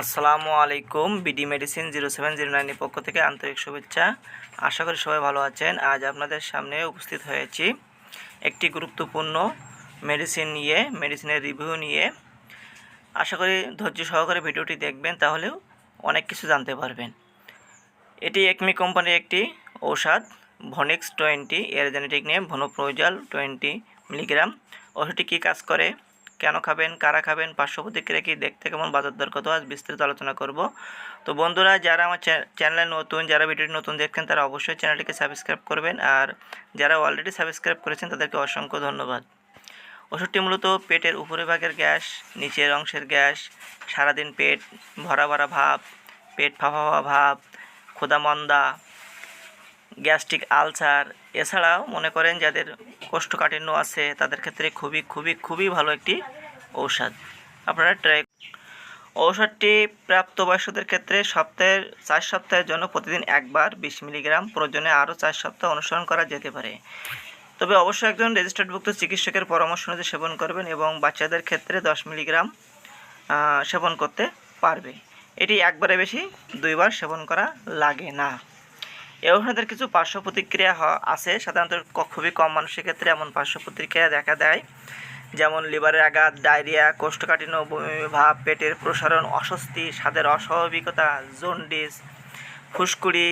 আসসালামু আলাইকুম। BD medicine zero seven zero নাইনের পক্ষ থেকে আন্তরিক শুভেচ্ছা। আশা করি সবাই ভালো আছেন। আজ আপনাদের সামনে উপস্থিত হয়েছি একটি গুরুত্বপূর্ণ মেডিসিন নিয়ে, মেডিসিনের রিভিউ নিয়ে। আশা করি ধৈর্য সহকারে ভিডিওটি দেখবেন, তাহলেও অনেক কিছু জানতে পারবেন। এটি একমি কোম্পানির একটি ঔষধ, ভনিক্স টোয়েন্টি। এর generic name vonoprazan twenty milligram. ওষুধটি কী কাজ করে? কেন খাবেন, কারা খাবেন পার্শ্ব প্রতিক্রিয়া কী দেখতে কেমন, বাজার দর কত, আজ বিস্তারিত আলোচনা করব। তো বন্ধুরা, যারা আমার চ্যানেলে নতুন, যারা ভিডিওটি নতুন দেখছেন, তারা অবশ্যই চ্যানেলটিকে সাবস্ক্রাইব করবেন। আর যারা অলরেডি সাবস্ক্রাইব করেছেন, তাদেরকে অসংখ্য ধন্যবাদ। ওষুধটি মূলত পেটের উপরিভাগের গ্যাস, নিচের অংশের গ্যাস, সারাদিন পেট ভরা ভরা ভাব, পেট ফাঁপা ভাব ক্ষুধামন্দা গ্যাস্ট্রিক আলসার, এছাড়াও মনে করেন যাদের কোষ্ঠকাঠিন্য আছে, তাদের ক্ষেত্রে খুবই খুবই খুবই ভালো একটি ঔষধ। আপনারা ট্রাই ঔষধটি প্রাপ্তবয়স্কদের ক্ষেত্রে সপ্তাহের, চার সপ্তাহের জন্য প্রতিদিন একবার বিশ মিলিগ্রাম, প্রয়োজনে আরও চার সপ্তাহ অনুসরণ করা যেতে পারে। তবে অবশ্যই একজন রেজিস্টার্ডভুক্ত চিকিৎসকের পরামর্শ অনুযায়ী সেবন করবেন এবং বাচ্চাদের ক্ষেত্রে দশ মিলিগ্রাম সেবন করতে পারবে। এটি একবারে বেশি, দুইবার সেবন করা লাগে না। ওষুধের কিছু পার্শ্ব প্রতিক্রিয়া আছে। সাধারণত খুবই কম মানুষের ক্ষেত্রে এমন পার্শ্ব প্রতিক্রিয়া দেখা দেয়। যেমন লিভারের আঘাত, ডায়রিয়া, কোষ্ঠকাঠিন্য ভাব পেটের প্রসারণ, অস্বস্তি, স্বাদের অস্বাভাবিকতা, জন্ডিস ফুসকুড়ি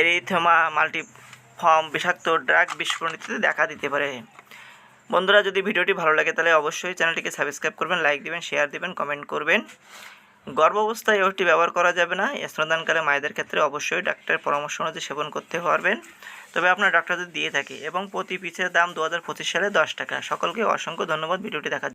এরিথেমা, মাল্টিফর্ম, বিষাক্ত ড্রাগ বিস্ফোরণ ইত্যাদি দেখা দিতে পারে। বন্ধুরা, যদি ভিডিওটি ভালো লাগে, তাহলে অবশ্যই চ্যানেলটিকে সাবস্ক্রাইব করবেন, লাইক দিবেন, শেয়ার দিবেন, কমেন্ট করবেন। গর্ভাবস্থায় এটি ব্যবহার করা যাবে না। স্তনদানকালে মায়েদের ক্ষেত্রে অবশ্যই ডাক্তারের পরামর্শ অনুযায়ী সেবন করতে পারবেন। তবে আপনার ডাক্তারদের দিয়ে থাকে এবং প্রতি পিসের দাম দু হাজার পঁচিশ সালে দশ টাকা। সকলকে অসংখ্য ধন্যবাদ। ভিডিওটি দেখার।